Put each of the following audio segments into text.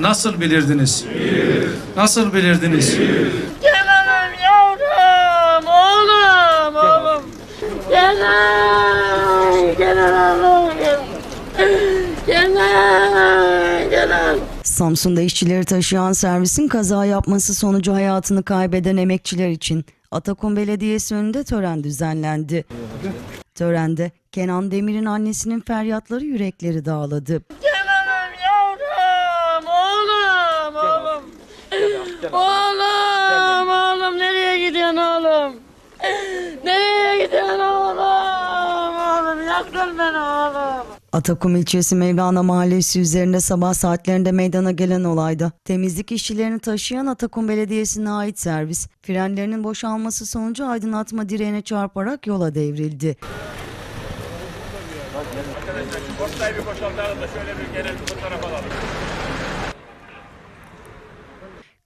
Nasıl bilirdiniz? Nasıl bilirdiniz? Kenan yavrum, oğlum, oğlum. Kenan, Kenan oğlum. Kenan, Kenan. Samsun'da işçileri taşıyan servisin kaza yapması sonucu hayatını kaybeden emekçiler için Atakum Belediyesi önünde tören düzenlendi. Törende Kenan Demir'in annesinin feryatları yürekleri dağladı. Kenan'ım yavrum, oğlum, oğlum. Oğlum, oğlum nereye gidiyorsun oğlum? Nereye gidiyorsun oğlum? Beni oğlum. Atakum ilçesi Mevlana Mahallesi üzerinde sabah saatlerinde meydana gelen olayda temizlik işçilerini taşıyan Atakum Belediyesi'ne ait servis frenlerinin boşalması sonucu aydınlatma direğine çarparak yola devrildi.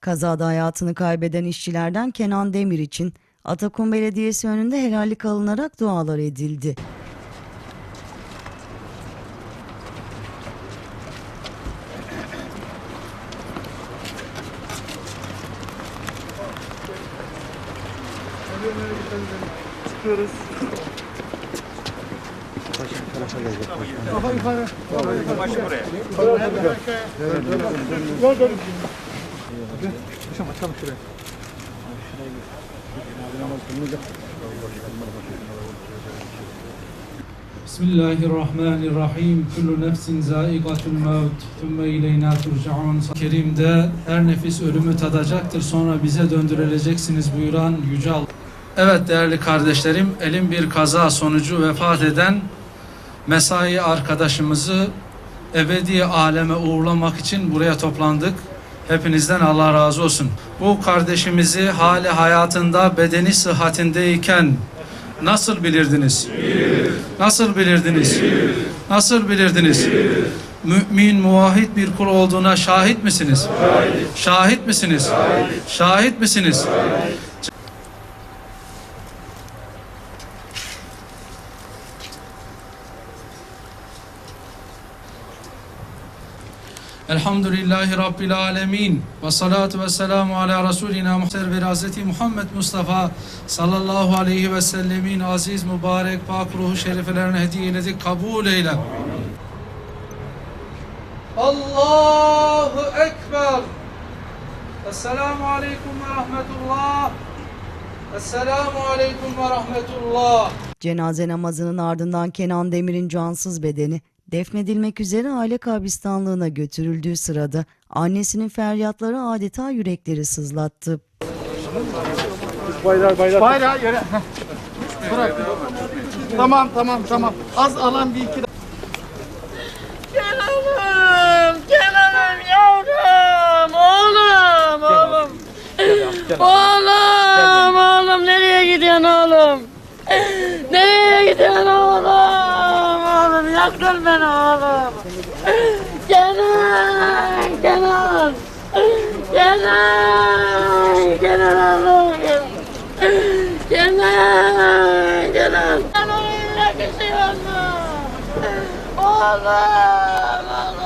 Kazada hayatını kaybeden işçilerden Kenan Demir için Atakum Belediyesi önünde helallik alınarak dualar edildi. Bismillahirrahmanirrahim. Kullu nefsin zaiqatul maut. Thumme ileyna turcaun. Kerim'de her nefis ölümü tadacaktır. Sonra bize döndürüleceksiniz buyuran Yüce Allah. Evet değerli kardeşlerim, elim bir kaza sonucu vefat eden mesai arkadaşımızı ebedi aleme uğurlamak için buraya toplandık. Hepinizden Allah razı olsun. Bu kardeşimizi hali hayatında bedeni sıhhatindeyken nasıl bilirdiniz? Nasıl bilirdiniz? Nasıl bilirdiniz? Mümin, muvahhid bir kul olduğuna şahit misiniz? Şahit misiniz? Şahit misiniz? Elhamdülillahi Rabbil Alemin ve salatu ve selamu ala Resulina Muhter ve Hazreti Muhammed Mustafa sallallahu aleyhi ve sellemin aziz mübarek pak ruhu şerifelerine hediye eyledik kabul eyle. Allahu Ekber. Esselamu aleyküm ve rahmetullah. Esselamu aleyküm ve rahmetullah. Cenaze namazının ardından Kenan Demir'in cansız bedeni defnedilmek üzere aile kabristanlığına götürüldüğü sırada annesinin feryatları adeta yürekleri sızlattı. Bayrağı yere. Heh. Bırak. Tamam tamam tamam. Az alan bir iki Kenan'ım, Kenan'ım yavrum, oğlum, oğlum. Oğlum, oğlum nereye gidiyorsun oğlum? Nereye gidiyorsun oğlum? Oğlum yaktın beni oğlum. Kenan, Kenan. Kenan, Kenan oğlum. Kenan, Kenan. Ben onu yakışıyor mu? Oğlum.